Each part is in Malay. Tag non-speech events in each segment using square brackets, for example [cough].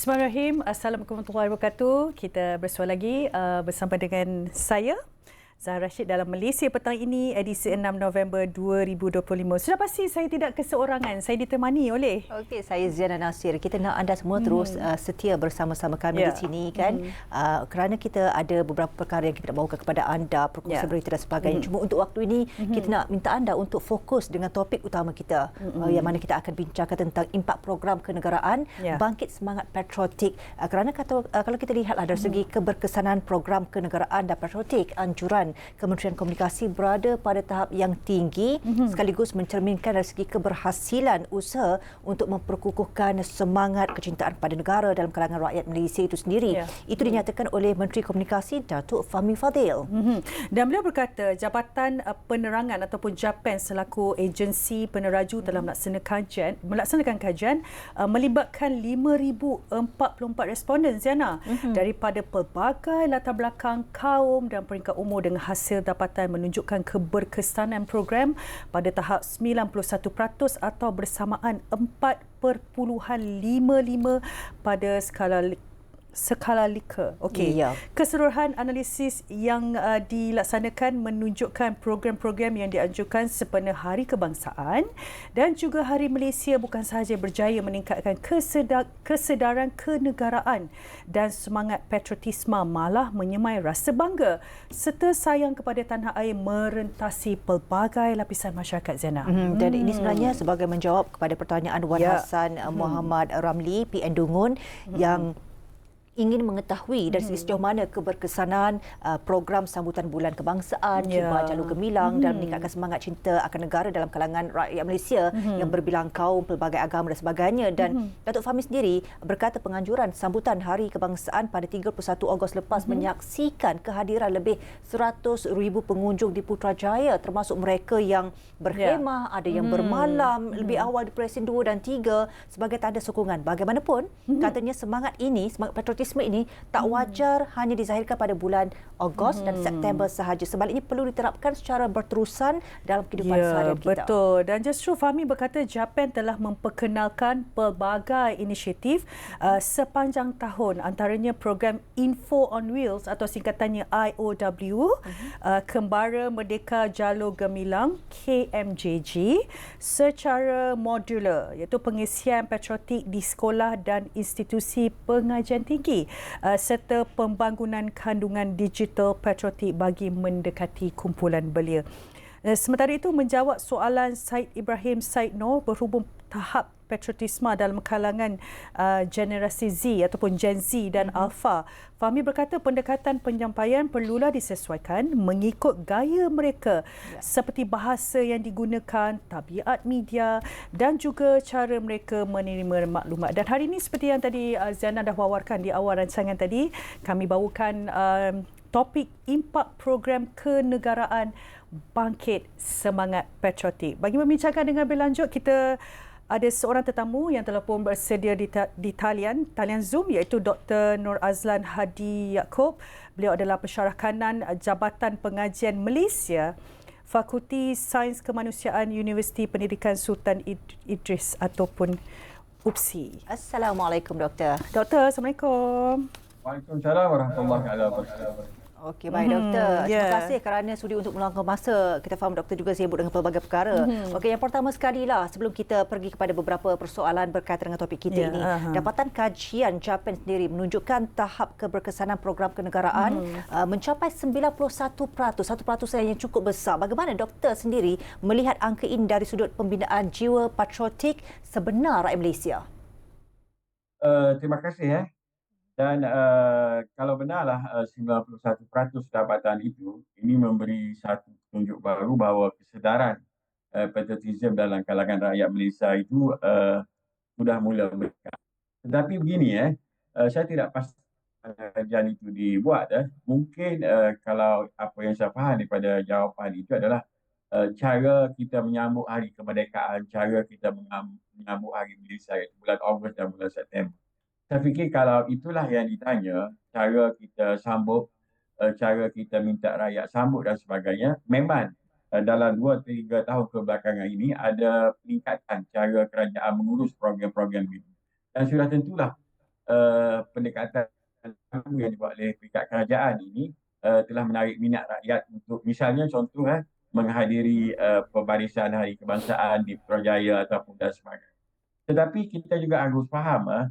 Bismillahirrahmanirrahim. Assalamualaikum warahmatullahi wabarakatuh. Kita bersua lagi uh, bersama dengan saya Zahra Rashid dalam Malaysia petang ini edisi 6 November 2025. Sudah pasti saya tidak keseorangan. Saya ditemani oleh Okey, saya Ziana Nasir. Kita nak anda semua hmm. terus uh, setia bersama-sama kami yeah. di sini kan. Hmm. Uh, kerana kita ada beberapa perkara yang kita nak bawakan kepada anda, perkongsian yeah. berita dan sebagainya. Hmm. Cuma untuk waktu ini hmm. kita nak minta anda untuk fokus dengan topik utama kita hmm. uh, yang mana kita akan bincangkan tentang impak program kenegaraan yeah. bangkit semangat patriotik. Uh, kerana kata uh, kalau kita lihatlah dari segi hmm. keberkesanan program kenegaraan dan patriotik anjuran Kementerian Komunikasi berada pada tahap yang tinggi mm-hmm. sekaligus mencerminkan dari segi keberhasilan usaha untuk memperkukuhkan semangat kecintaan pada negara dalam kalangan rakyat Malaysia itu sendiri. Yeah. Itu dinyatakan oleh Menteri Komunikasi Datuk Fahmi Fadil. Mm-hmm. Dan beliau berkata Jabatan uh, Penerangan ataupun JAPAN selaku agensi peneraju telah melaksanakan kajian, melaksanakan kajian uh, melibatkan 5044 responden Ziana mm-hmm. daripada pelbagai latar belakang kaum dan peringkat umur dengan hasil dapatan menunjukkan keberkesanan program pada tahap 91% atau bersamaan 4.55 pada skala skala Likert. Okey. Ya. Keseluruhan analisis yang uh, dilaksanakan menunjukkan program-program yang dianjurkan sepenuh Hari Kebangsaan dan juga Hari Malaysia bukan sahaja berjaya meningkatkan kesedar- kesedaran kenegaraan dan semangat patriotisme malah menyemai rasa bangga serta sayang kepada tanah air merentasi pelbagai lapisan masyarakat Zena. Hmm, dan hmm. ini sebenarnya sebagai menjawab kepada pertanyaan Wan ya. Hassan uh, Muhammad hmm. Ramli PN Dungun hmm. yang ingin mengetahui dari hmm. sejauh mana keberkesanan uh, program sambutan bulan kebangsaan yeah. Kibar Jalur Gemilang hmm. dan meningkatkan semangat cinta akan negara dalam kalangan rakyat Malaysia hmm. yang berbilang kaum, pelbagai agama dan sebagainya dan hmm. Datuk Fahmi sendiri berkata penganjuran sambutan Hari Kebangsaan pada 31 Ogos lepas hmm. menyaksikan kehadiran lebih 100,000 pengunjung di Putrajaya termasuk mereka yang berkhemah, yeah. ada yang hmm. bermalam hmm. lebih awal di Presiden 2 dan 3 sebagai tanda sokongan. Bagaimanapun hmm. katanya semangat ini, semangat patriotisme rasisme ini tak hmm. wajar hmm. hanya dizahirkan pada bulan Ogos hmm. dan September sahaja. Sebaliknya perlu diterapkan secara berterusan dalam kehidupan ya, seharian kita. Betul. Dan justru Fahmi berkata Japan telah memperkenalkan pelbagai inisiatif uh, sepanjang tahun antaranya program Info on Wheels atau singkatannya IOW, hmm. uh, Kembara Merdeka Jalur Gemilang KMJG secara modular iaitu pengisian patriotik di sekolah dan institusi pengajian tinggi uh, serta pembangunan kandungan digital patriotik bagi mendekati kumpulan belia. Uh, sementara itu menjawab soalan Said Ibrahim Said Noor berhubung tahap patriotisme dalam kalangan uh, generasi Z ataupun Gen Z dan mm-hmm. Alpha. Fahmi berkata pendekatan penyampaian perlulah disesuaikan mengikut gaya mereka yeah. seperti bahasa yang digunakan, tabiat media dan juga cara mereka menerima maklumat. Dan hari ini seperti yang tadi uh, Ziana dah wawarkan di awal rancangan tadi, kami bawakan uh, topik impak program kenegaraan bangkit semangat patriotik. Bagi membincangkan dengan lebih lanjut, kita ada seorang tetamu yang telah pun bersedia di, di talian, talian Zoom iaitu Dr. Nur Azlan Hadi Yaakob. Beliau adalah pensyarah kanan Jabatan Pengajian Malaysia Fakulti Sains Kemanusiaan Universiti Pendidikan Sultan Idris ataupun UPSI. Assalamualaikum doktor. Doktor, Assalamualaikum. Waalaikumsalam warahmatullahi wabarakatuh. Okey, baik mm-hmm. doktor. Yeah. Terima kasih kerana sudi untuk meluangkan masa. Kita faham doktor juga sibuk dengan pelbagai perkara. Mm-hmm. Okey, yang pertama sekali lah sebelum kita pergi kepada beberapa persoalan berkaitan dengan topik kita yeah. ini. Uh-huh. Dapatan kajian Japan sendiri menunjukkan tahap keberkesanan program kenegaraan mm-hmm. uh, mencapai 91%. Satu peratus yang cukup besar. Bagaimana doktor sendiri melihat angka ini dari sudut pembinaan jiwa patriotik sebenar rakyat Malaysia? Uh, terima kasih. Eh. Dan uh, kalau benarlah uh, 91% dapatan itu, ini memberi satu tunjuk baru bahawa kesedaran uh, patriotism dalam kalangan rakyat Malaysia itu uh, sudah mula meningkat. Tetapi begini, eh, uh, saya tidak pasti kajian itu dibuat. Eh. Mungkin uh, kalau apa yang saya faham daripada jawapan itu adalah uh, cara kita menyambut hari kemerdekaan, cara kita menyambut hari Malaysia bulan Ogos dan bulan September saya fikir kalau itulah yang ditanya, cara kita sambut, eh, cara kita minta rakyat sambut dan sebagainya, memang eh, dalam dua tiga tahun kebelakangan ini ada peningkatan cara kerajaan mengurus program-program ini. Dan sudah tentulah uh, pendekatan yang dibuat oleh peringkat kerajaan ini uh, telah menarik minat rakyat untuk misalnya contoh eh, menghadiri uh, pembarisan hari kebangsaan di Putrajaya ataupun dan sebagainya. Tetapi kita juga harus faham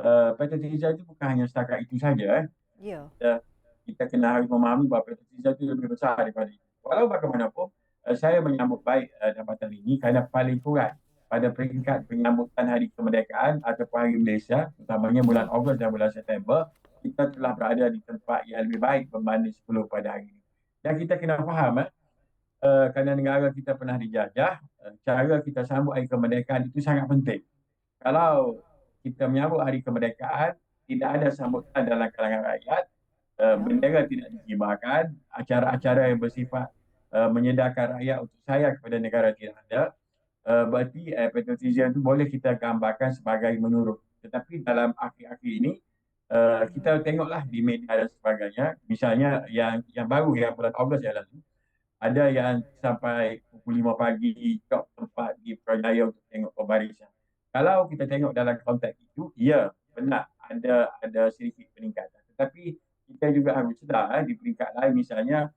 uh, uh, patriotism itu bukan hanya setakat itu saja. Eh. Ya. Uh, kita kena harus memahami bahawa patriotism itu lebih besar daripada itu. Walau bagaimanapun, uh, saya menyambut baik uh, jabatan ini kerana paling kurang pada peringkat penyambutan Hari Kemerdekaan ataupun Hari Malaysia, terutamanya bulan Ogos dan bulan September, kita telah berada di tempat yang lebih baik berbanding 10 pada hari ini. Dan kita kena faham, eh, uh, kerana negara kita pernah dijajah, uh, cara kita sambut hari kemerdekaan itu sangat penting. Kalau kita menyambut hari kemerdekaan, tidak ada sambutan dalam kalangan rakyat, uh, bendera tidak dikibarkan, acara-acara yang bersifat uh, menyedarkan rakyat untuk sayang kepada negara tidak ada, uh, berarti uh, patriotism itu boleh kita gambarkan sebagai menurut. Tetapi dalam akhir-akhir ini, uh, kita tengoklah di media dan sebagainya, misalnya yang yang baru yang bulan Ogos yang lalu, ada yang sampai pukul 5 pagi ke tempat di Putrajaya untuk tengok pembarisan. Kalau kita tengok dalam konteks itu, ya benar ada ada sedikit peningkatan. Tetapi kita juga harus sedar eh, di peringkat lain misalnya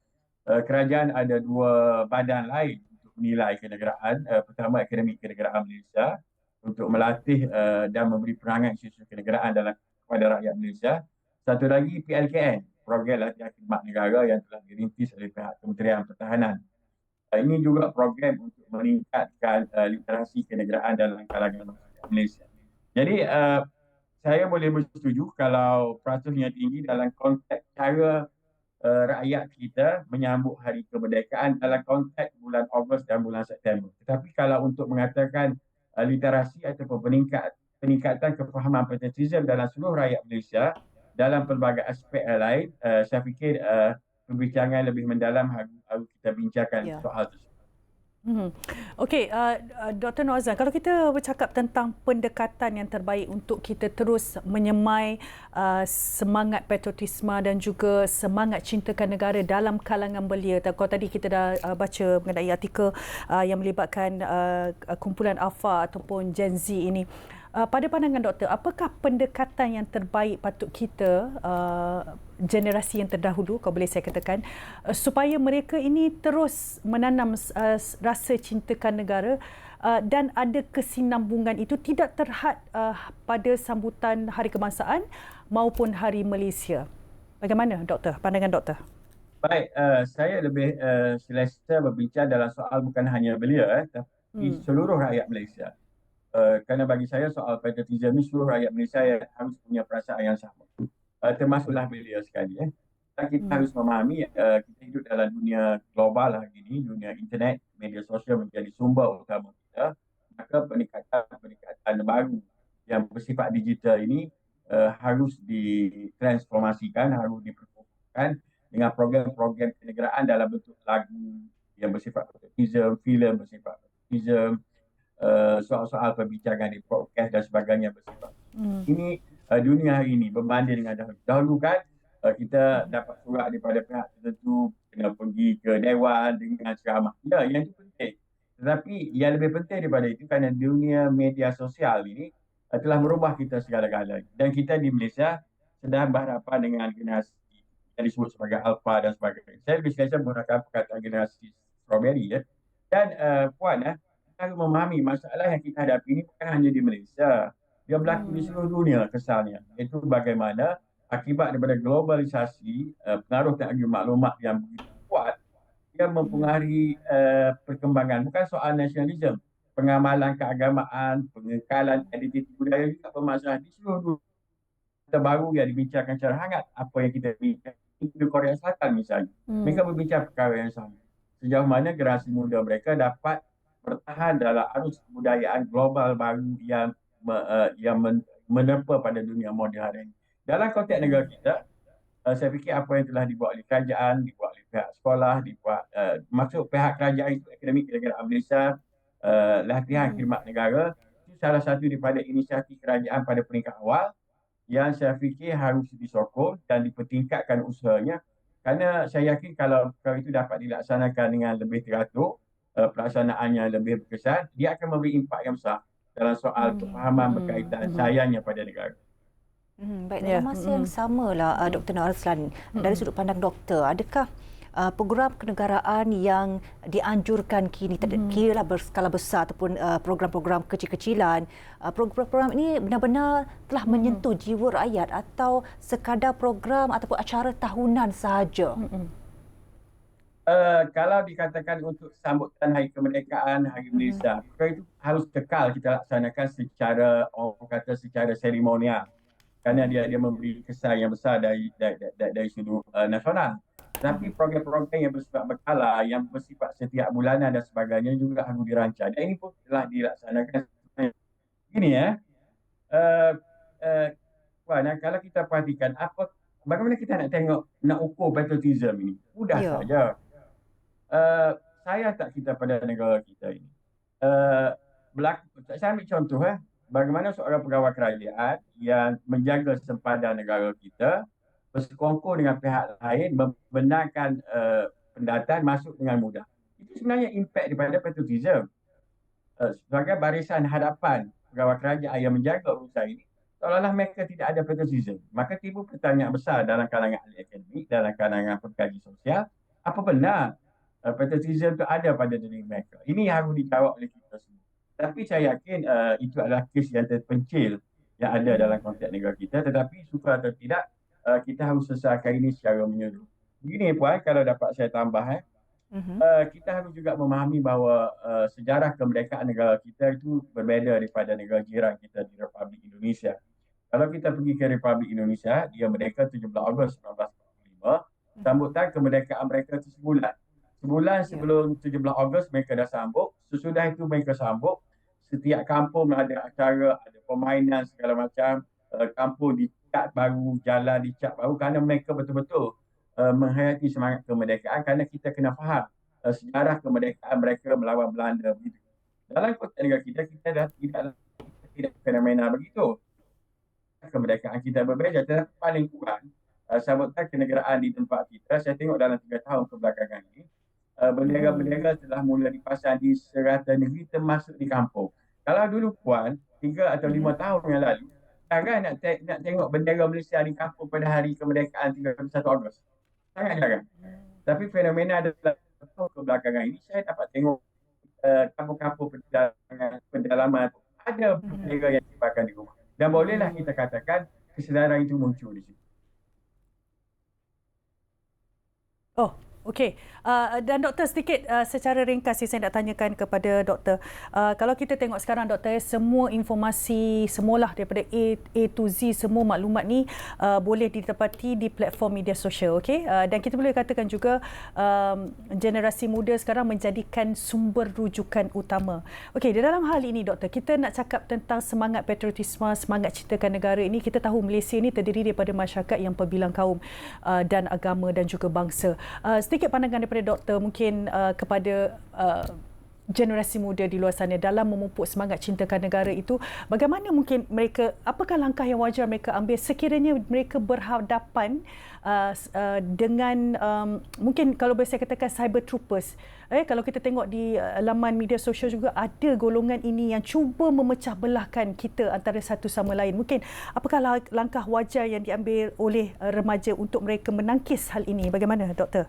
uh, kerajaan ada dua badan lain untuk menilai kenegaraan. Uh, pertama Akademi Kenegaraan Malaysia untuk melatih uh, dan memberi perangai isu-isu kenegaraan dalam kepada rakyat Malaysia. Satu lagi PLKN program latihan khidmat negara yang telah dirintis oleh pihak Kementerian Pertahanan. Uh, ini juga program untuk meningkatkan uh, literasi kenegaraan dalam kalangan Malaysia. Jadi uh, saya boleh bersetuju kalau peratusnya tinggi dalam konteks cara uh, rakyat kita menyambut hari kemerdekaan dalam konteks bulan Ogos dan bulan September. Tetapi kalau untuk mengatakan uh, literasi ataupun peningkat, peningkatan kefahaman patriotism dalam seluruh rakyat Malaysia, dalam pelbagai aspek lain, uh, saya fikir uh, perbincangan lebih mendalam harus kita bincangkan yeah. soal itu. Hmm. Okey, uh, uh, Dr. Noazan, kalau kita bercakap tentang pendekatan yang terbaik untuk kita terus menyemai uh, semangat patriotisme dan juga semangat cintakan negara dalam kalangan belia. Kalau tadi kita dah uh, baca mengenai artikel uh, yang melibatkan uh, kumpulan Alpha ataupun Gen Z ini. Uh, pada pandangan doktor, apakah pendekatan yang terbaik patut kita uh, generasi yang terdahulu, kalau boleh saya katakan, uh, supaya mereka ini terus menanam uh, rasa cintakan negara uh, dan ada kesinambungan itu tidak terhad uh, pada sambutan Hari Kebangsaan maupun Hari Malaysia. Bagaimana doktor? Pandangan doktor? Baik, uh, saya lebih uh, selesa berbincang dalam soal bukan hanya belia, eh, tapi hmm. seluruh rakyat Malaysia. Uh, kerana bagi saya soal patriotism ni seluruh rakyat Malaysia harus punya perasaan yang sama. Uh, termasuklah belia sekali. Eh. Dan kita hmm. harus memahami uh, kita hidup dalam dunia global hari ini, dunia internet, media sosial menjadi sumber utama kita. Maka peningkatan-peningkatan baru yang bersifat digital ini uh, harus ditransformasikan, harus diperkuatkan dengan program-program kenegaraan dalam bentuk lagu yang bersifat patriotism, filem bersifat patriotism, Uh, soal-soal perbincangan di podcast dan sebagainya bersifat. Hmm. Ini uh, dunia hari ini berbanding dengan dahulu. Dahulu kan uh, kita dapat surat daripada pihak tertentu kena pergi ke dewan dengan ceramah. Ya, yang itu penting. Tetapi yang lebih penting daripada itu kerana dunia media sosial ini uh, telah merubah kita segala-galanya. Dan kita di Malaysia sedang berhadapan dengan generasi yang disebut sebagai alpha dan sebagainya. Saya lebih selesa menggunakan perkataan generasi strawberry ya. Dan uh, puan eh, harus memahami masalah yang kita hadapi ini bukan hanya di Malaysia. Dia berlaku hmm. di seluruh dunia kesannya. Itu bagaimana akibat daripada globalisasi, uh, pengaruh teknologi maklumat yang begitu kuat, dia mempengaruhi uh, perkembangan. Bukan soal nasionalisme, pengamalan keagamaan, pengekalan identiti budaya juga bermasalah di seluruh dunia. Terbaru yang dibincangkan secara hangat apa yang kita bincang di Korea Selatan misalnya. Hmm. Mereka berbincang perkara yang sama. Sejauh mana generasi muda mereka dapat bertahan dalam arus kebudayaan global baru yang uh, yang menerpa pada dunia moden hari ini. Dalam konteks negara kita, uh, saya fikir apa yang telah dibuat oleh kerajaan, dibuat oleh pihak sekolah, dibuat uh, maksud pihak kerajaan itu akademik negara Malaysia, uh, latihan hmm. khidmat negara, itu salah satu daripada inisiatif kerajaan pada peringkat awal yang saya fikir harus disokong dan dipertingkatkan usahanya kerana saya yakin kalau perkara itu dapat dilaksanakan dengan lebih teratur, uh, pelaksanaannya lebih berkesan, dia akan memberi impak yang besar dalam soal hmm. kefahaman hmm. berkaitan hmm. sayangnya pada negara. Hmm, baik, dalam masa yang sama lah uh, Dr. Narslan, dari sudut pandang doktor, adakah uh, program kenegaraan yang dianjurkan kini hmm. kira lah berskala besar ataupun uh, program-program kecil-kecilan uh, program-program ini benar-benar telah menyentuh jiwa rakyat atau sekadar program ataupun acara tahunan sahaja hmm. Uh, kalau dikatakan untuk sambutan Hari Kemerdekaan Hari Malaysia, hmm. itu harus kekal kita laksanakan secara orang kata secara seremonial kerana dia dia memberi kesan yang besar dari dari dari, dari sudut uh, nasional. Tapi program-program yang bersifat berkala, yang bersifat setiap bulanan dan sebagainya juga harus dirancang. Dan ini pun telah dilaksanakan. Ini ya, uh, uh, Puan, kalau kita perhatikan, apa, bagaimana kita nak tengok, nak ukur patriotism ini? Mudah yeah. saja. Uh, saya tak kita pada negara kita ini. Uh, berlaku, saya ambil contoh, eh, bagaimana seorang pegawai kerajaan yang menjaga sempadan negara kita, bersekongkol dengan pihak lain membenarkan uh, pendatang masuk dengan mudah. Itu sebenarnya impact daripada patriotism. Uh, sebagai barisan hadapan pegawai kerajaan yang menjaga urusan ini, seolah-olah mereka tidak ada patriotism. Maka timbul pertanyaan besar dalam kalangan ahli akademik, dalam kalangan pengkaji sosial, apa benar uh, patriotism itu ada pada diri mereka? Ini harus dijawab oleh kita semua. Tapi saya yakin uh, itu adalah kes yang terpencil yang ada dalam konteks negara kita. Tetapi suka atau tidak, uh, kita harus selesaikan ini secara menyeluruh. Begini Puan, kalau dapat saya tambah, eh, uh-huh. uh, kita harus juga memahami bahawa uh, sejarah kemerdekaan negara kita itu berbeza daripada negara jiran kita di Republik Indonesia. Kalau kita pergi ke Republik Indonesia, dia merdeka 17 Ogos 1945, sambutan kemerdekaan mereka itu sebulan. Sebulan ya. sebelum 17 Ogos mereka dah sambut. Sesudah itu mereka sambut. Setiap kampung ada acara, ada permainan segala macam. Uh, kampung di dicat baru, jalan dicat baru kerana mereka betul-betul uh, menghayati semangat kemerdekaan kerana kita kena faham uh, sejarah kemerdekaan mereka melawan Belanda begitu. Dalam konteks negara kita, kita dah tidak tidak fenomena begitu. Kemerdekaan kita berbeza tetapi paling kurang uh, sambutan kenegaraan di tempat kita, saya tengok dalam tiga tahun kebelakangan ini, uh, bendera-bendera telah mula dipasang di serata negeri termasuk di kampung. Kalau dulu puan, tiga atau lima hmm. tahun yang lalu, jarang nak, te- nak tengok bendera Malaysia di kampung pada hari kemerdekaan 31 Ogos. Sangat jarang. Tapi fenomena adalah kebelakangan ini saya dapat tengok uh, kampung-kampung pedalaman, pedalaman ada bendera yang dipakai di rumah. Dan bolehlah kita katakan kesedaran itu muncul di situ. Oh, Okey, uh, dan doktor sedikit uh, secara ringkas saya nak tanyakan kepada doktor. Uh, kalau kita tengok sekarang doktor, semua informasi semualah daripada A, A to Z semua maklumat ni uh, boleh ditepati di platform media sosial, okey? Uh, dan kita boleh katakan juga um, generasi muda sekarang menjadikan sumber rujukan utama. Okey, dalam hal ini doktor, kita nak cakap tentang semangat patriotisme, semangat ciptakan negara ini, kita tahu Malaysia ini terdiri daripada masyarakat yang perbilang kaum uh, dan agama dan juga bangsa. Uh, sedikit pandangan daripada doktor mungkin uh, kepada uh, generasi muda di luar sana dalam memupuk semangat cintakan negara itu bagaimana mungkin mereka apakah langkah yang wajar mereka ambil sekiranya mereka berhadapan uh, uh, dengan um, mungkin kalau boleh saya katakan cyber troopers. Eh kalau kita tengok di uh, laman media sosial juga ada golongan ini yang cuba memecah belahkan kita antara satu sama lain. Mungkin apakah langkah wajar yang diambil oleh uh, remaja untuk mereka menangkis hal ini? Bagaimana doktor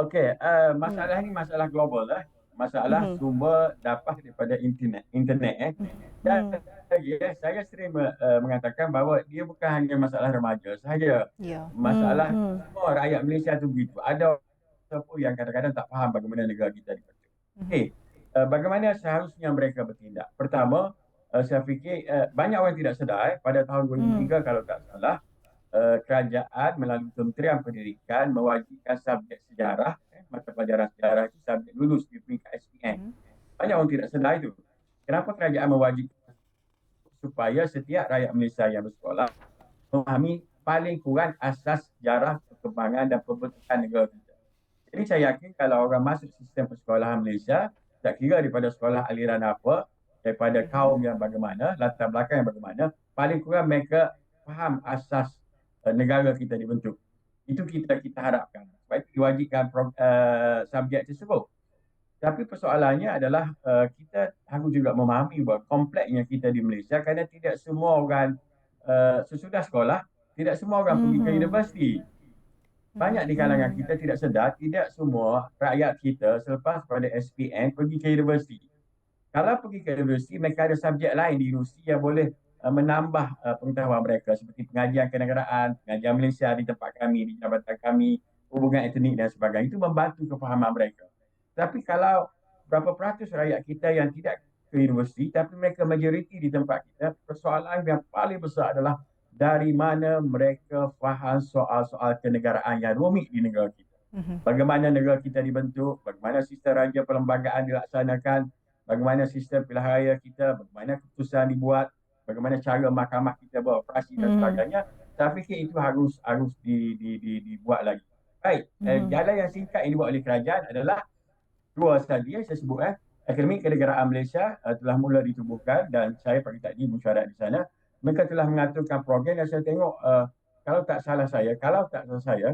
Okey, uh, masalah hmm. ni masalah global lah. Masalah hmm. sumber dapat daripada internet, internet eh. Dan hmm. ya, saya sering uh, mengatakan bahawa dia bukan hanya masalah remaja sahaja. Yeah. Masalah hmm. semua rakyat Malaysia tu begitu. Ada siapa yang kadang-kadang tak faham bagaimana negara kita dibentuk. Hmm. Okey, uh, bagaimana seharusnya mereka bertindak? Pertama, uh, saya fikir uh, banyak orang tidak sedar eh, pada tahun 2003 hmm. kalau tak salah, uh, kerajaan melalui Kementerian Pendidikan mewajibkan subjek sejarah, eh, mata pelajaran sejarah itu subjek lulus di peringkat SPM. Hmm. Banyak orang tidak sedar itu. Kenapa kerajaan mewajibkan supaya setiap rakyat Malaysia yang bersekolah memahami paling kurang asas sejarah perkembangan dan pembentukan negara kita. Jadi saya yakin kalau orang masuk sistem persekolahan Malaysia, tak kira daripada sekolah aliran apa, daripada kaum yang bagaimana, latar belakang yang bagaimana, paling kurang mereka faham asas Uh, negara kita dibentuk. Itu kita kita harapkan. Supaya diwajibkan uh, subjek tersebut. Tapi persoalannya adalah uh, kita harus juga memahami bahawa kompleksnya kita di Malaysia kerana tidak semua orang uh, sesudah sekolah tidak semua orang pergi ke Mhm. universiti. Banyak di kalangan Hmm. kita tidak sedar tidak semua rakyat kita selepas pada SPM pergi ke universiti. Kalau pergi ke universiti mereka ada subjek lain di universiti yang boleh menambah uh, pengetahuan mereka seperti pengajian kenegaraan, pengajian Malaysia di tempat kami, di jabatan kami, hubungan etnik dan sebagainya itu membantu kefahaman mereka. Tapi kalau berapa peratus rakyat kita yang tidak ke universiti tapi mereka majoriti di tempat kita, persoalan yang paling besar adalah dari mana mereka faham soal-soal kenegaraan yang rumit di negara kita. Mhm. Bagaimana negara kita dibentuk, bagaimana sistem raja perlembagaan dilaksanakan, bagaimana sistem pilihan raya kita, bagaimana keputusan dibuat, bagaimana cara mahkamah kita beroperasi dan Hmm. sebagainya. Saya fikir itu harus harus di, di, di, dibuat lagi. Baik, eh, Hmm. jalan yang singkat yang dibuat oleh kerajaan adalah dua sahaja yang saya sebut eh. Akademi Kenegaraan Malaysia uh, telah mula ditubuhkan dan saya pagi tadi mesyuarat di sana. Mereka telah mengaturkan program dan saya tengok uh, kalau tak salah saya, kalau tak salah saya,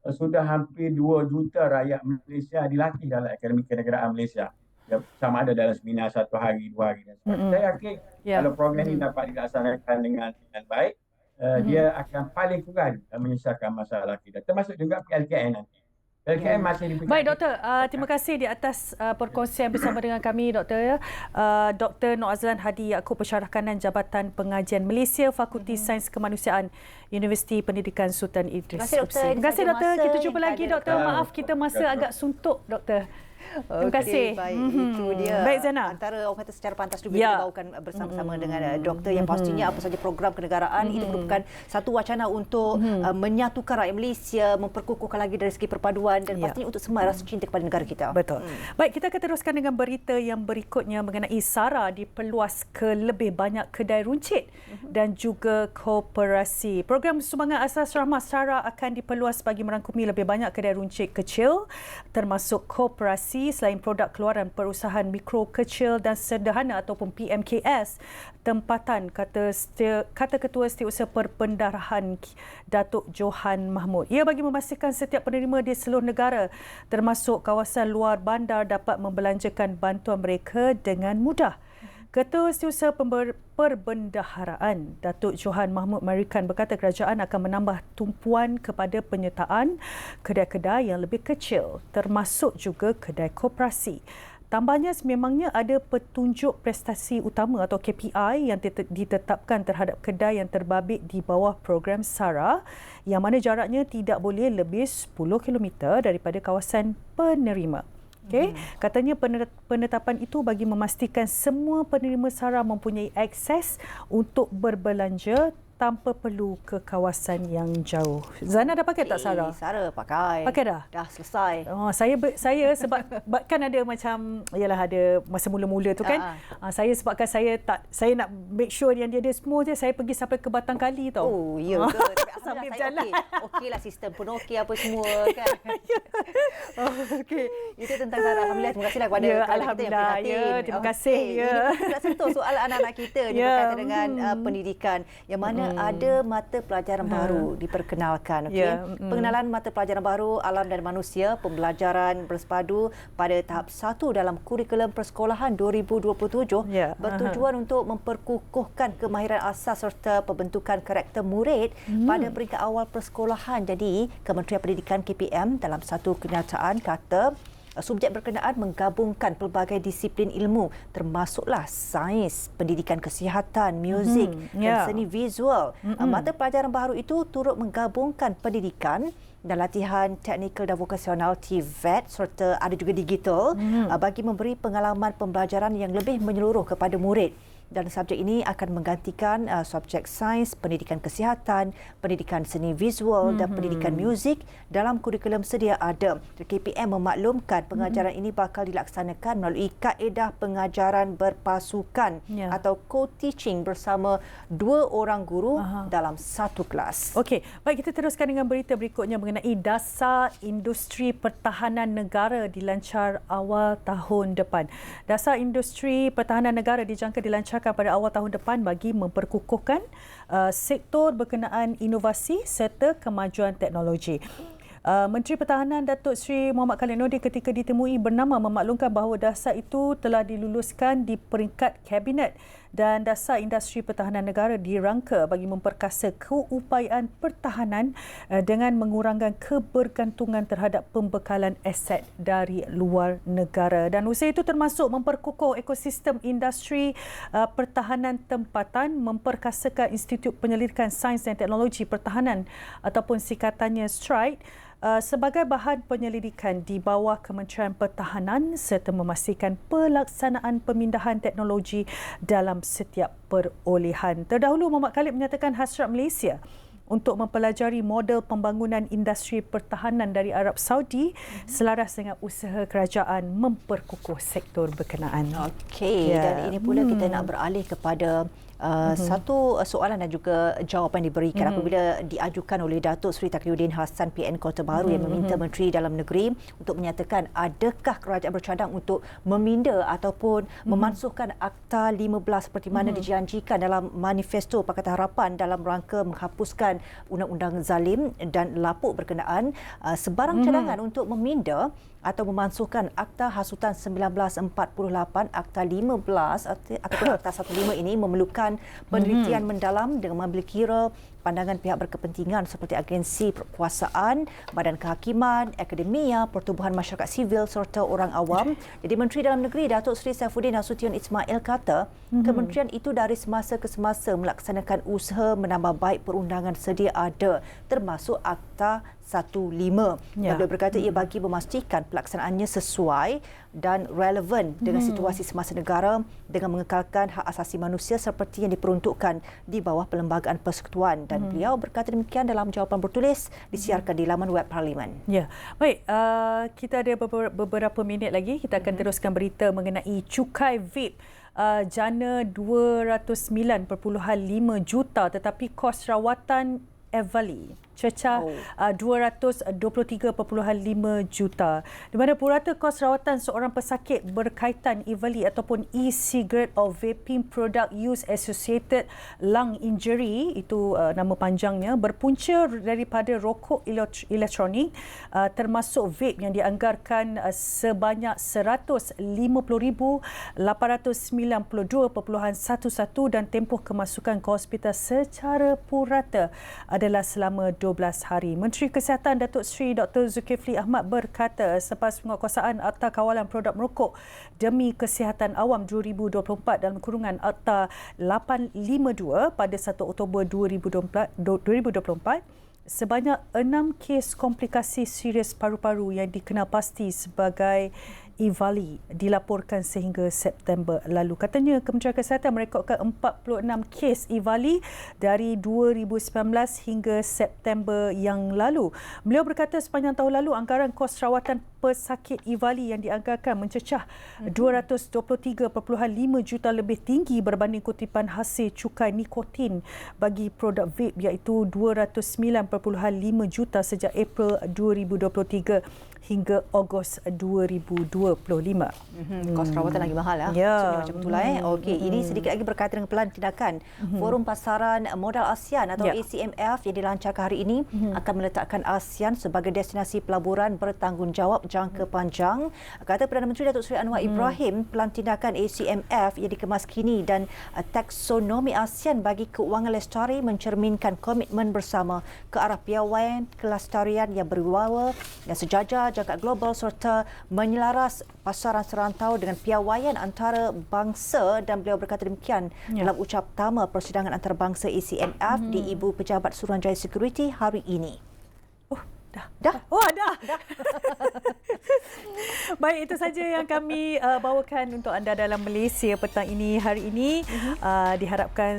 uh, sudah hampir 2 juta rakyat Malaysia dilatih dalam Akademi Kenegaraan Malaysia. Ya, sama ada dalam seminar satu hari, dua hari dan sebagainya. Mm-mm. Saya yakin Ya. kalau program ini dapat dilaksanakan dengan dengan baik, uh, Mhm. dia akan paling kurang uh, menyelesaikan masalah kita. Termasuk juga PLKN nanti. PLKN masih dipikirkan. Baik doktor, uh, terima kasih di atas uh, perkongsian bersama dengan kami doktor ya. Uh, Dr. Nur Azlan Hadi Yaakob Pensyarah Kanan Jabatan Pengajian Malaysia Fakulti Mhm. Sains Kemanusiaan Universiti Pendidikan Sultan Idris. Terima kasih, doktor. UPSI. Terima kasih doktor. Kita jumpa lagi doktor. Maaf kita masa agak suntuk doktor. Terima Okey, kasih. Baik, Mhm. itu dia. Baik Zana. Antara orang kata secara pantas juga Ya. kita bawakan bersama-sama Mhm. dengan uh, doktor yang pastinya apa saja program kenegaraan itu Mhm. merupakan satu wacana untuk Mhm. uh, menyatukan rakyat Malaysia, memperkukuhkan lagi dari segi perpaduan dan Ya. pastinya untuk semua rasa cinta kepada negara kita. Betul. Hmm. Baik, kita akan teruskan dengan berita yang berikutnya mengenai SARA diperluas ke lebih banyak kedai runcit dan juga koperasi. Program sumbangan asas rahmah SARA akan diperluas bagi merangkumi lebih banyak kedai runcit kecil termasuk koperasi selain produk keluaran perusahaan mikro kecil dan sederhana ataupun PMKS tempatan kata kata ketua setiausaha perpendarahan Datuk Johan Mahmud. Ia bagi memastikan setiap penerima di seluruh negara termasuk kawasan luar bandar dapat membelanjakan bantuan mereka dengan mudah. Ketua Setiausaha Pember- Perbendaharaan Datuk Johan Mahmud Marikan berkata kerajaan akan menambah tumpuan kepada penyertaan kedai-kedai yang lebih kecil termasuk juga kedai koperasi. Tambahnya sememangnya ada petunjuk prestasi utama atau KPI yang ditet- ditetapkan terhadap kedai yang terbabit di bawah program SARA yang mana jaraknya tidak boleh lebih 10 km daripada kawasan penerima. Okay. Katanya penet- penetapan itu bagi memastikan semua penerima SARA mempunyai akses untuk berbelanja tanpa perlu ke kawasan yang jauh. Zana dah pakai tak SARA? Eh, Sara pakai. Pakai dah? Dah selesai. Oh, saya ber, saya sebab [laughs] ba- kan ada macam yalah ada masa mula-mula tu kan. Ah, Uh, saya sebabkan saya tak saya nak make sure yang dia ada smooth je saya pergi sampai ke Batang Kali tau. Oh, ya ke? [laughs] Tapi Sambil Alhamdulillah saya berjalan. okey. Okey lah sistem pun okey apa semua [laughs] kan. oh, okey. Itu tentang Sara. Alhamdulillah. Terima kasihlah kepada Ya, kerana kita yang Alhamdulillah. prihatin. Ya, terima kasih. Ya. Ini kita nak sentuh soal anak-anak kita ni Ya, berkaitan dengan uh, mm. pendidikan yang mana ada mata pelajaran baru diperkenalkan. Okay? Ya, mm. Pengenalan mata pelajaran baru alam dan manusia, pembelajaran bersepadu pada tahap satu dalam kurikulum persekolahan 2027 Ya, bertujuan untuk memperkukuhkan kemahiran asas serta pembentukan karakter murid Hmm. pada peringkat awal persekolahan. Jadi, Kementerian Pendidikan KPM dalam satu kenyataan kata subjek berkenaan menggabungkan pelbagai disiplin ilmu termasuklah sains, pendidikan kesihatan, muzik Mhm, dan ya. seni visual. Mm-mm. Mata pelajaran baru itu turut menggabungkan pendidikan dan latihan teknikal dan vokasional TVET serta ada juga digital Mhm. uh, bagi memberi pengalaman pembelajaran yang lebih menyeluruh kepada murid. Dan subjek ini akan menggantikan uh, subjek sains, pendidikan kesihatan, pendidikan seni visual dan Mhm. pendidikan muzik dalam kurikulum sedia ada. KPM memaklumkan pengajaran Mhm. ini bakal dilaksanakan melalui kaedah pengajaran berpasukan Ya. atau co-teaching bersama dua orang guru Aha. dalam satu kelas. Okey, baik kita teruskan dengan berita berikutnya mengenai dasar industri pertahanan negara dilancar awal tahun depan. Dasar industri pertahanan negara dijangka dilancarkan pada awal tahun depan bagi memperkukuhkan uh, sektor berkenaan inovasi serta kemajuan teknologi. Uh, Menteri Pertahanan Datuk Seri Muhammad Khalid Nordin ketika ditemui bernama memaklumkan bahawa dasar itu telah diluluskan di peringkat kabinet dan dasar industri pertahanan negara dirangka bagi memperkasa keupayaan pertahanan uh, dengan mengurangkan kebergantungan terhadap pembekalan aset dari luar negara. Dan usaha itu termasuk memperkukuh ekosistem industri uh, pertahanan tempatan memperkasakan Institut Penyelidikan Sains dan Teknologi Pertahanan ataupun singkatannya STRIDE sebagai bahan penyelidikan di bawah Kementerian Pertahanan serta memastikan pelaksanaan pemindahan teknologi dalam setiap perolehan. Terdahulu Muhammad Khalid menyatakan hasrat Malaysia untuk mempelajari model pembangunan industri pertahanan dari Arab Saudi mm-hmm. selaras dengan usaha kerajaan memperkukuh sektor berkenaan. Okey yeah. dan ini pula hmm. kita nak beralih kepada Uh, mm-hmm. Satu uh, soalan dan juga jawapan diberikan mm-hmm. apabila diajukan oleh Datuk Seri Taqiyuddin Hassan PN Kota Baru mm-hmm. yang meminta Menteri Dalam Negeri untuk menyatakan adakah kerajaan bercadang untuk meminda ataupun mm-hmm. memansuhkan Akta 15 seperti mana mm-hmm. dijanjikan dalam manifesto Pakatan Harapan dalam rangka menghapuskan Undang-Undang Zalim dan lapuk berkenaan uh, sebarang mm-hmm. cadangan untuk meminda atau memansuhkan Akta Hasutan 1948 Akta 15 ataupun [laughs] Akta 15 ini memerlukan penelitian mm-hmm. mendalam dengan mengambil kira pandangan pihak berkepentingan seperti agensi kekuasaan, badan kehakiman, akademia, pertubuhan masyarakat sivil serta orang awam. Jadi Menteri Dalam Negeri Datuk Seri Saifuddin Nasution Ismail kata, mm-hmm. kementerian itu dari semasa ke semasa melaksanakan usaha menambah baik perundangan sedia ada termasuk Akta 15. Ya. Beliau berkata ia bagi memastikan pelaksanaannya sesuai dan relevan dengan hmm. situasi semasa negara dengan mengekalkan hak asasi manusia seperti yang diperuntukkan di bawah Perlembagaan Persekutuan dan hmm. beliau berkata demikian dalam jawapan bertulis disiarkan di laman web Parlimen. Ya. Baik, uh, kita ada beberapa minit lagi kita akan hmm. teruskan berita mengenai cukai VIP uh, jana 209.5 juta tetapi kos rawatan Evali cecah oh. uh, 223.5 juta di mana purata kos rawatan seorang pesakit berkaitan Evali ataupun e-cigarette or vaping product use associated lung injury itu uh, nama panjangnya berpunca daripada rokok elektronik uh, termasuk vape yang dianggarkan uh, sebanyak 150,892.11 dan tempoh kemasukan ke hospital secara purata adalah selama 12 hari. Menteri Kesihatan Datuk Seri Dr. Zulkifli Ahmad berkata selepas penguatkuasaan Akta Kawalan Produk Merokok demi Kesihatan Awam 2024 dalam kurungan Akta 852 pada 1 Oktober 2024, 2024 sebanyak enam kes komplikasi serius paru-paru yang dikenal pasti sebagai Ivali dilaporkan sehingga September lalu. Katanya Kementerian Kesihatan merekodkan 46 kes Ivali dari 2019 hingga September yang lalu. Beliau berkata sepanjang tahun lalu anggaran kos rawatan pesakit Ivali yang dianggarkan mencecah 223.5 juta lebih tinggi berbanding kutipan hasil cukai nikotin bagi produk vape iaitu 209.5 juta sejak April 2023 hingga Ogos 2025. Mm-hmm. Kos perawatan lagi mahal lah. Ya. So, macam itulah eh. Mm-hmm. Okey, mm-hmm. ini sedikit lagi berkaitan dengan pelan tindakan. Mm-hmm. Forum Pasaran Modal ASEAN atau yeah. ACMF yang dilancarkan hari ini mm-hmm. akan meletakkan ASEAN sebagai destinasi pelaburan bertanggungjawab jangka panjang. Kata Perdana Menteri Datuk Seri Anwar mm-hmm. Ibrahim, pelan tindakan ACMF yang dikemas kini dan uh, taksonomi ASEAN bagi keuangan lestari mencerminkan komitmen bersama ke arah piawaian kelestarian yang berwibawa dan sejajar jangka global serta menyelaras pasaran serantau dengan piawaian antara bangsa dan beliau berkata demikian ya. dalam ucap pertama persidangan antarabangsa ECMF hmm. di Ibu Pejabat Suruhanjaya Security hari ini. Oh, dah. Dah? Oh, dah. [laughs] dah. Baik, itu saja yang kami uh, bawakan untuk anda dalam Malaysia petang ini hari ini. Uh-huh. Uh, diharapkan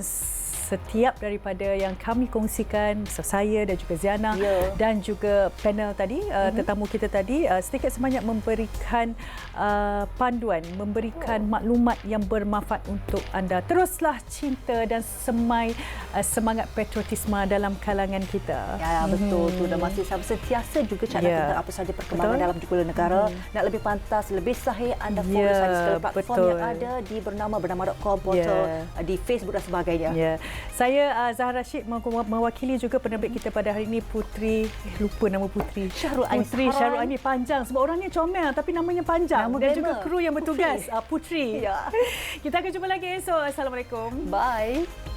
setiap daripada yang kami kongsikan saya dan juga Ziana yeah. dan juga panel tadi uh, mm-hmm. tetamu kita tadi uh, sedikit sebanyak memberikan uh, panduan memberikan oh. maklumat yang bermanfaat untuk anda teruslah cinta dan semai uh, semangat patriotisme dalam kalangan kita ya betul mm-hmm. tu dan masih sentiasa juga cakap yeah. tentang apa saja perkembangan betul? dalam juga negara mm-hmm. nak lebih pantas lebih sahih anda follow yeah, saja segala platform betul. yang ada di bernama bernama.com portal yeah. uh, di Facebook dan sebagainya yeah. Saya uh, Zahra Rashid mew- mewakili juga penerbit kita pada hari ini Putri eh, lupa nama Putri Syahrul Anis Putri. Syahrul Anis panjang sebab orangnya comel tapi namanya panjang Nama dan glamour. juga kru yang bertugas Putri, uh, Putri. Ya. [laughs] Kita akan jumpa lagi esok Assalamualaikum Bye.